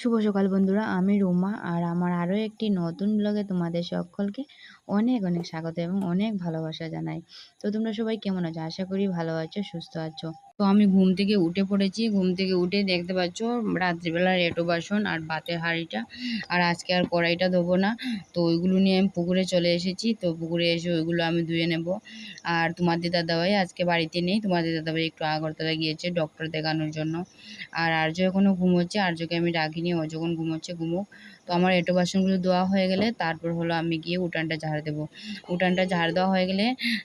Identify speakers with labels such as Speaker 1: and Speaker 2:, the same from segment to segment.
Speaker 1: শুভ সকাল বন্ধুরা, আমি রুমা আর আমার আরও একটি নতুন ব্লগে তোমাদের সকলকে অনেক অনেক স্বাগত এবং অনেক ভালোবাসা জানাই। তো তোমরা সবাই কেমন আছো? আশা করি ভালো আছো, সুস্থ আছো। তো আমি ঘুম থেকে উঠে পড়েছি। ঘুম থেকে উঠে দেখতে পাচ্ছ রাত্রিবেলার এটো বাসন আর ভাতের হাঁড়িটা। আর আজকে আর কড়াইটা দেবো না। তো ওইগুলো নিয়ে আমি পুকুরে চলে এসেছি। তো পুকুরে এসে ওইগুলো আমি ধুয়ে নেব। আর তোমার দিদা দাদাভাই আজকে বাড়িতে নেই। তোমার দিদা দাদাভাই একটু আগরতলা গিয়েছে ডক্টর দেখানোর জন্য। আর আর্য এখনও ঘুমোচ্ছে। আর্যকে আমি ডাকিনি। ও যখন ঘুমোচ্ছে ঘুমুক। তো আমার এটো বাসনগুলো ধোয়া হয়ে গেলে তারপর হলো আমি গিয়ে উঠানটা ঝাড় দেবো। উঠানটা ঝাড় দেওয়া হয়ে গেলে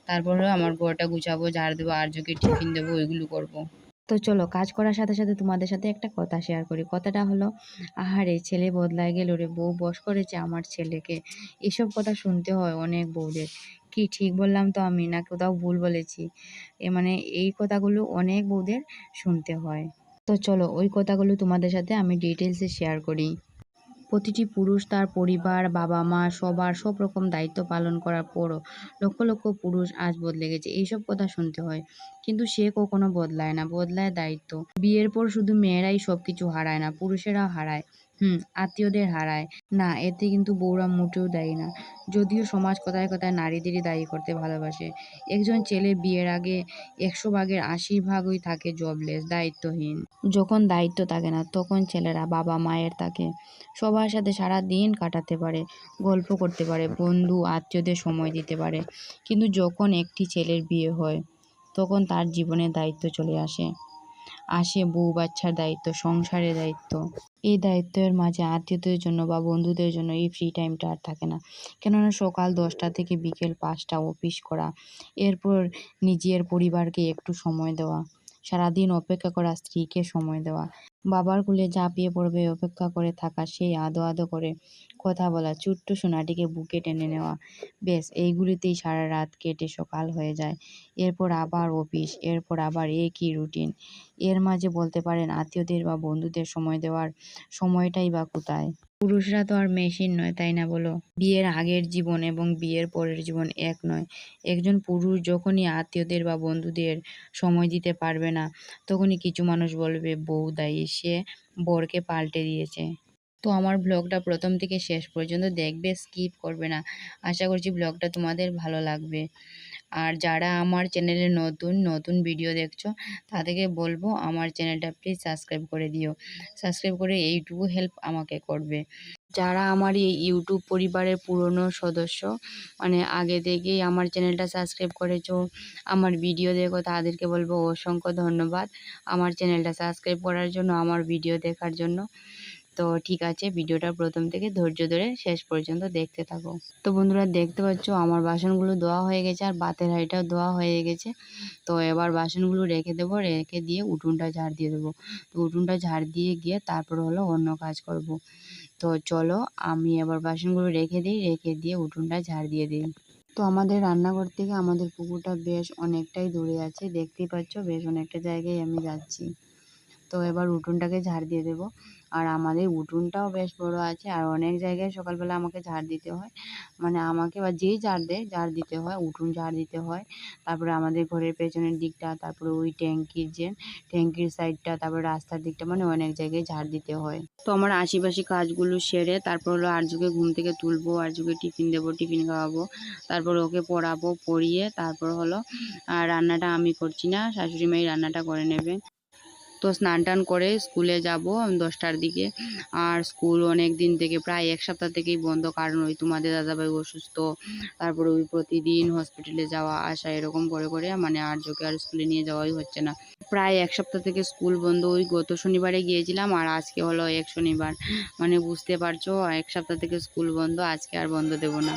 Speaker 1: তারপর হলো আমার ঘরটা গুছাবো, ঝাড় দেবো, আর্যকে টিফিন দেবো, ওইগুলো করব। তো চলো, কাজ করার সাথে সাথে তোমাদের সাথে একটা কথা শেয়ার করি। কথাটা হলো, আহারে ছেলে বদলায় গেল রে, বউ বস করেছে আমার ছেলেকে। এসব কথা শুনতে হয় অনেক বউদের। কি ঠিক বললাম তো আমি, না কোথাও ভুল বলেছি। এ মানে এই কথাগুলো অনেক বউদের শুনতে হয়। তো চলো, ওই কথাগুলো তোমাদের সাথে আমি ডিটেলসে শেয়ার করি। প্রতিটি পুরুষ তার পরিবার বাবা মা সবার সব রকম দায়িত্ব পালন করার পরও লক্ষ লক্ষ পুরুষ আজ বদলে গেছে। এইসব কথা শুনতে হয়। কিন্তু সে কখনো বদলায় না, বদলায় দায়িত্ব। বিয়ের পর শুধু মেয়েরাই সব কিছু হারায় না পুরুষেরা হারায়। হুম, আত্মীয়দের হারায়। না, এতে কিন্তু বউরা মোটেও দায়ী না। যদিও সমাজ কথায় কথায় নারীদেরই দায়ী করতে ভালোবাসে। একজন ছেলে বিয়ের আগে একশো ভাগের আশি ভাগই থাকে জবলেস দায়িত্বহীন। যখন দায়িত্ব থাকে না, তখন ছেলেরা বাবা, মায়ের থাকে সবার সাথে সারা দিন কাটাতে পারে, গল্প করতে পারে, বন্ধু, আত্মীয়দের সময় দিতে পারে। কিন্তু যখন একটি ছেলের বিয়ে হয়, তখন তার জীবনে দায়িত্ব চলে আসে। আসে বউ বাচ্চার দায়িত্ব, সংসারের দায়িত্ব। এই দায়িত্বের মাঝে আত্মীয়দের জন্য বা বন্ধুদের জন্য এই ফ্রি টাইমটা আর থাকে না। কেননা সকাল দশটা থেকে বিকেল পাঁচটা অফিস করা, এরপর নিজের পরিবারকে একটু সময় দেওয়া, সারাদিন অপেক্ষা করা, স্ত্রীকে সময় দেওয়া। বাবার কুলে ঝাঁপিয়ে পড়বে, অপেক্ষা করে থাকা সেই আদো আদো করে কথা বলা ছোট্ট সোনাটিকে বুকে টেনে নেওয়া। বেশ, এইগুলিতেই সারা রাত কেটে সকাল হয়ে যায়। এরপর আবার অফিস, এরপর আবার একই রুটিন। এর মাঝে বলতে পারেন আত্মীয়দের বা বন্ধুদের সময় দেওয়ার সময়টাই বা কোথায়? পুরুষরা তো আর মেশিন নয়, তাই না বলো? বিয়ের আগের জীবন এবং বিয়ের পরের জীবন এক নয়। একজন পুরুষ যখনই আত্মীয়দের বা বন্ধুদের সময় দিতে পারবে না, তখনই কিছু মানুষ বলবে, বউ দায়ী, সে বরকে পাল্টে দিয়েছে। তো আমার ব্লগটা প্রথম থেকে শেষ পর্যন্ত দেখবে, স্কিপ করবে না। আশা করছি ব্লগটা তোমাদের ভালো লাগবে। আর যারা আমার চ্যানেলে নতুন নতুন ভিডিও দেখছ, তাদেরকে বলব আমার চ্যানেলটা প্লিজ সাবস্ক্রাইব করে দিও। সাবস্ক্রাইব করে এইটুকু হেল্প আমাকে করবে। যারা আমার এই ইউটিউব পরিবারের পুরনো সদস্য মানে আগে থেকেই আমার চ্যানেলটা সাবস্ক্রাইব করেছ, আমার ভিডিও দেখো, তাদেরকে বলব অসংখ্য ধন্যবাদ। আমার চ্যানেলটা সাবস্ক্রাইব করার জন্য, আমার ভিডিও দেখার জন্য। তো ঠিক আছে, ভিডিওটা প্রথম থেকে ধৈর্য ধরে শেষ পর্যন্ত দেখতে থাকো। তো বন্ধুরা দেখতে পাচ্ছ, আমার বাসনগুলো ধোয়া হয়ে গেছে আর বাতের হাঁড়িটাও ধোয়া হয়ে গেছে। তো এবার বাসনগুলো রেখে দেবো, রেখে দিয়ে উঠোনটা ঝাড় দিয়ে দেবো। তো উঠোনটা ঝাড় দিয়ে গিয়ে তারপর হলো অন্য কাজ করব। তো চলো আমি এবার বাসনগুলো রেখে দিই, রেখে দিয়ে উঠোনটা ঝাড় দিয়ে দিই। তো আমাদের রান্নাঘর থেকে আমাদের পুকুরটা বেশ অনেকটাই দূরে আছে, দেখতেই পাচ্ছ বেশ অনেকটা জায়গায় আমি যাচ্ছি। তো এবার উঠোনটাকে ঝাড় দিয়ে দেবো। আর আমাদের উঠোনটাও বেশ বড় আছে, আর অনেক জায়গায় সকালবেলা আমাকে ঝাড় দিতে হয়। মানে আমাকে বা যেই ঝাড় দেয়, ঝাড় দিতে হয়, উঠোন ঝাড় দিতে হয়। তারপরে আমাদের ঘরের পেছনের দিকটা, তারপরে ওই ট্যাঙ্কির যে, ট্যাঙ্কির সাইডটা, তারপরে রাস্তার দিকটা মানে অনেক জায়গায় ঝাড় দিতে হয়। তো আমার আশেপাশে কাজগুলো সেরে তারপর হলো আর্যকে ঘুম থেকে তুলবো, আর্যকে টিফিন দেবো, টিফিন খাওয়াবো। তারপর ওকে পড়াবো, পড়িয়ে তারপর হলো আর রান্নাটা আমি করছি না, শাশুড়ি মাই রান্নাটা করে নেবে। তো স্নান টান করে স্কুলে যাব আমি দশটার দিকে। আর স্কুল অনেক দিন থেকে, প্রায় এক সপ্তাহ থেকেই বন্ধ, কারণ ওই তোমাদের দাদাভাই অসুস্থ। তারপরে ওই প্রতিদিন হসপিটালে যাওয়া, আসা, এরকম করে করে মানে আর আর্যকে আর স্কুলে নিয়ে যাওয়াই হচ্ছে না। প্রায় এক সপ্তাহ থেকে স্কুল বন্ধ। ওই গত শনিবারে গিয়েছিলাম আর আজকে হলো এক শনিবার। মানে বুঝতে পারছ, এক সপ্তাহ থেকে স্কুল বন্ধ, আজকে আর বন্ধ দেবো না।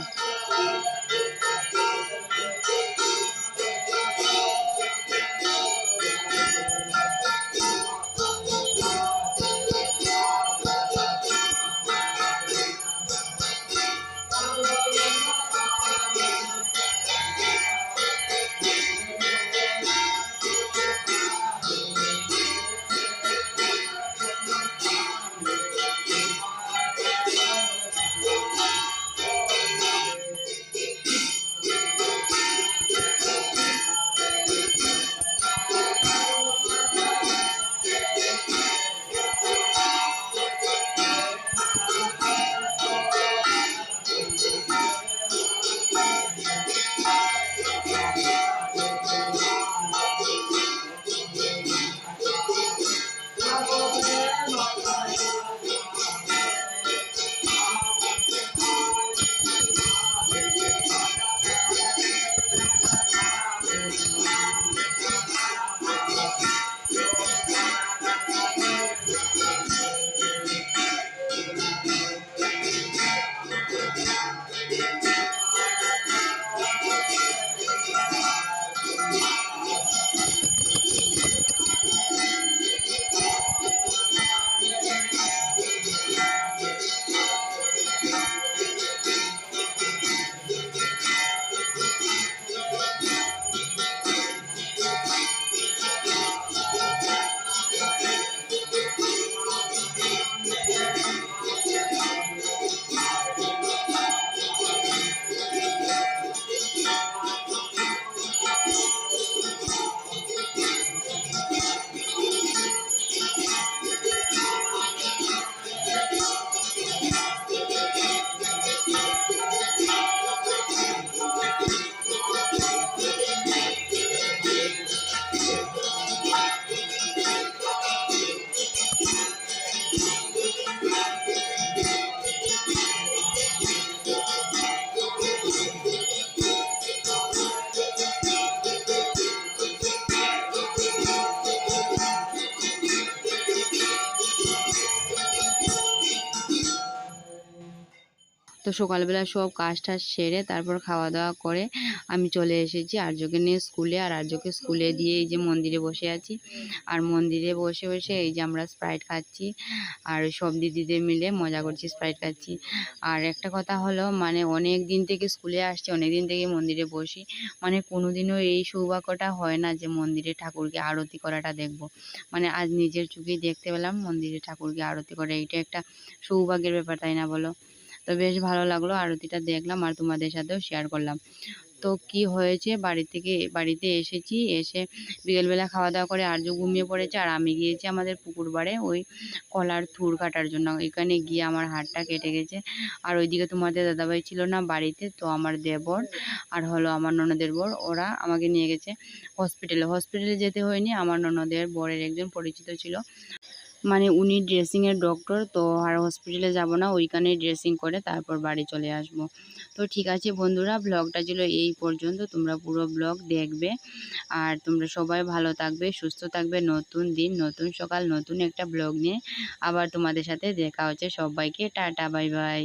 Speaker 1: তো সকালবেলা সব কাজ টাজ সেরে তারপর খাওয়া দাওয়া করে আমি চলে এসেছি আর্যকে নিয়ে স্কুলে। আর আর্যকে স্কুলে দিয়ে এই যে মন্দিরে বসে আছি। আর মন্দিরে বসে বসে এই যে আমরা স্প্রাইট খাচ্ছি। আর সব দিদিদের মিলে মজা করছি স্প্রাইট খাচ্ছি। আর একটা কথা হলো মানে অনেক দিন থেকে স্কুলে আসছি, অনেক দিন থেকে মন্দিরে বসি। মানে কোনো দিনও এই সৌভাগ্যটা হয় না যে মন্দিরে ঠাকুরকে আরতি করাটা দেখব। মানে আজ নিজের চোখেই দেখতে পেলাম মন্দিরে ঠাকুরকে আরতি করে। এইটা একটা সৌভাগ্যের ব্যাপার, তাই না বলো? তো বেশ ভালো লাগল। আরতিটা দেখলাম আর তোমাদের সাথেও শেয়ার করলাম। তো কি হয়েছে? বাড়ি থেকে, বাড়িতে এসেছি, এসে বিকেলবেলা খাওয়া দাওয়া করে আর্য ঘুমিয়ে পড়েছে আর আমি গিয়েছি আমাদের পুকুর বাড়ে ওই কলার থুর কাটার জন্য। এখানে গিয়ে আমার হাতটা কেটে গেছে। আর ওইদিকে তোমাদের দাদাভাই ছিল না বাড়িতে, তো আমার দেবর আর হলো আমার ননদের বর, ওরা আমাকে নিয়ে গেছে হসপিটালে হসপিটালে যেতে হয়নি, আমার ননদের বরের একজন পরিচিত ছিল। মানে উনি ড্রেসিংয়ের ডক্টর তো আর হসপিটালে যাব না, ওইখানে ড্রেসিং করে তারপর বাড়ি চলে আসব। তো ঠিক আছে বন্ধুরা ব্লগটা ছিল এই পর্যন্ত। তোমরা পুরো ব্লগ দেখবে। আর তোমরা সবাই ভালো থাকবে, সুস্থ থাকবে। নতুন দিন, নতুন সকাল, নতুন একটা ব্লগ নিয়ে আবার তোমাদের সাথে দেখা হচ্ছে। সবাইকে টাটা বাই বাই